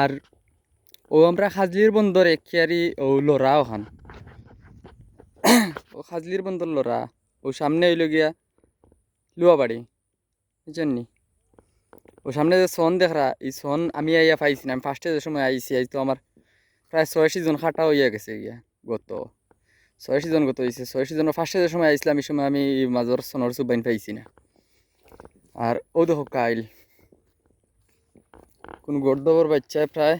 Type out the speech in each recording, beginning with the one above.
আর ও আমরা খাজলির বন্দরে কিয়ারি ও লড়া ওখান। ও খাজলির বন্দর লড়া ও সামনে হইল গিয়া লুয়াবাড়ি, বুঝছেন নি? ও সামনে যে সন দেখরা, এই সন আমি আইয়া পাইছি না। আমি ফার্স্টে যে সময় আইছি আই তো আমার প্রায় ছয় সিজন খাটা হইয়া গেছে গিয়া, গত। ছয় সিজন গত হয়েছে ছয় সিজনের ফার্স্টে যে সময় আইছিলাম, এই সময় আমি মাজর সনর সুবাইন পাইছি না। আর ও দেখো কাইল। কোন গর্দবর বাচ্চায় প্রায়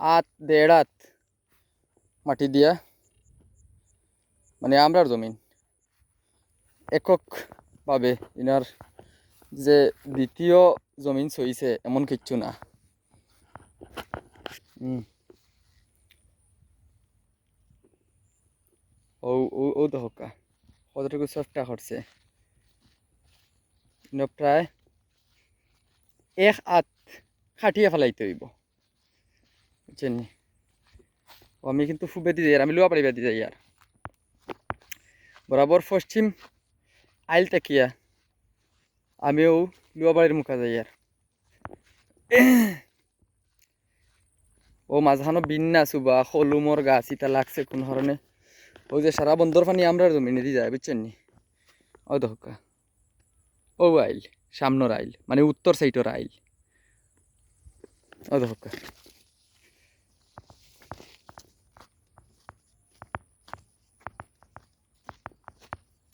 আত দেড় আত মাটি দিয়া মানে আমরার জমিন। এককভাবে ইনার যে দ্বিতীয় জমিন সইছে এমন কিচ্ছু না। ও দহকা কতটুকু চেষ্টা করছে প্রায় এক আত খাটিয়ে ফেলাইতে হইব। বুঝছেন? আমি কিন্তু ফুবে দিয়ে যাই আমি লোয়া পাড়ি দিয়ে যাই আর। বরাবর পশ্চিম আইল তাকিয়া আমিও লুয়াবাড়ির মুখা যাই আর। ও, মাঝখানো বিন্যাস বা হলুমর গাছ ইটা লাগছে কোন ধরনে। ওই যে সারা বন্দর পানি আমরা জমিনে দিয়ে যায়, বুঝছেন? নি ও দহকা ও আইল, সামনের আইল মানে উত্তর সাইডের আইল। ও দহকা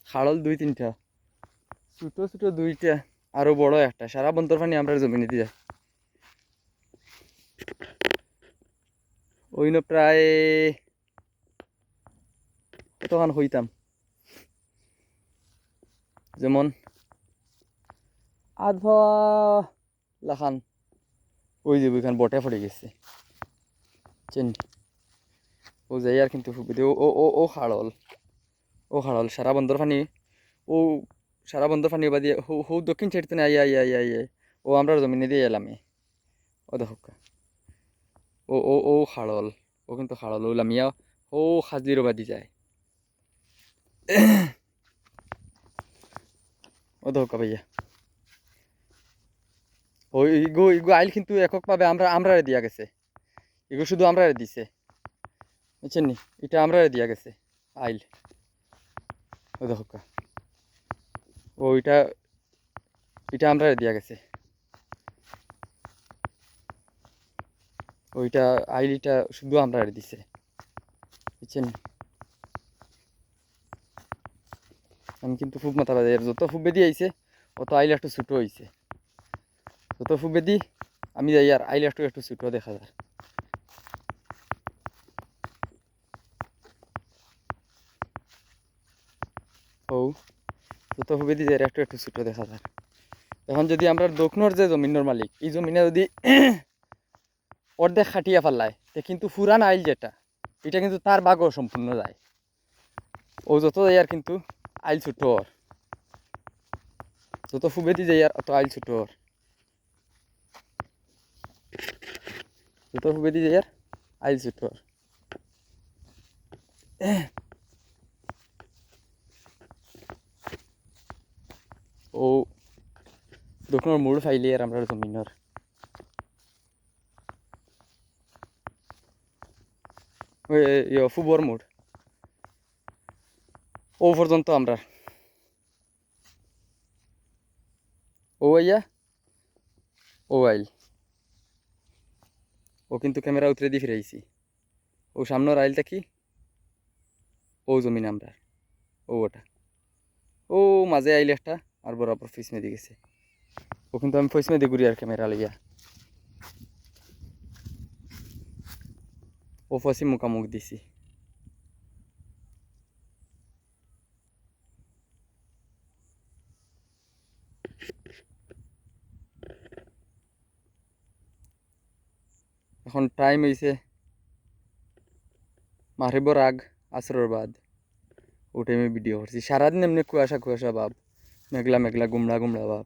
খাড়ল দুই তিনটা। ছোটো ছোটো দুইটা। আরও বড় একটা। সারা বন্দর পানি আমরা জমিনে দিয়ে। ওইন প্রায় কতখান হইতাম? যেমন আধা লাখান। ওই যে ওইখান বটে পড়ে গেছে। চেন। ও যাই আর কিন্তু ও ও ও ও খাড়ল ও খাড়ল সারা বন্দর পানি ও সারা বন্দর পানি বাদি হো হো দক্ষিণ সাইড তো আই আইয়া আই আইয়া ও আমরা জমিনে দিয়ে এলাম। ও দেখো ও ও ও খাড়ল ও কিন্তু খাড়ল ও লামিয়া ও খাজলির বাদি যায়। ও দেখো ভাইয়া। ও ইগো আইল কিন্তু এককভাবে আমরা আমরা দিয়া গেছে। ইগো শুধু আমরা দিছে। বুঝছেন নি? এটা আমরা দিয়া গেছে, আইল। ও দেখো ও এটা এটা আমরা দিয়া গেছে। ওইটা আইলিটা শুধু আমরা দিছে। বুঝছেন আমি কিন্তু খুব মাথা বাজাই যত খুব বেদি আইছে, অত আইল একটু ছোটো হয়েছে যত খুব বেদি আমি যাই আর আইল একটু একটু ছোটো দেখা যায়। ও যত খুব বেদি যাই একটু একটু ছোটো দেখা যায়। এখন যদি আমরা দক্ষিণর যে জমিনের মালিক, এই জমিনে যদি অর্ধেক খাটিয়া ফেলায়, তে কিন্তু ফুরান আইল যেটা, এটা কিন্তু তার বাগও সম্পূর্ণ যায়। ও, যত যাই আর কিন্তু আইল ছোট ওর যত ফুবেদি যাই আর অত আইল ছোট ওর যত ফুবেদি যায় আর আইল ছোট ওর ও, দক্ষিণের মূল ফাইলে আর আমরা জমিনের ইয়ে ফুবর মোড়। ও পর্যন্ত আমরা। ও আইয়া, ও আইল। ও কিন্তু ক্যামেরা উতরে দিয়ে ফিরে ফিরাইছি ও সামনের আইলটা কি? ও জমিন আমরা ও ওটা। ও মাঝে আইল একটা, আর বরাবর ফিস মেদি গেছে। ও কিন্তু আমি ফিস মেদি ঘুরি আর ক্যামেরা লইয়া। ও ফসি মুখামুখ দিছি। এখন টাইম হয়েছে মারিবর আগ, আসরের বাদ। ওটাই আমি ভিডিও করছি। সারাদিন এমনি কুয়াশা কুয়াশা ভাব, মেঘলা মেঘলা, গুমড়া গুমড়া ভাব।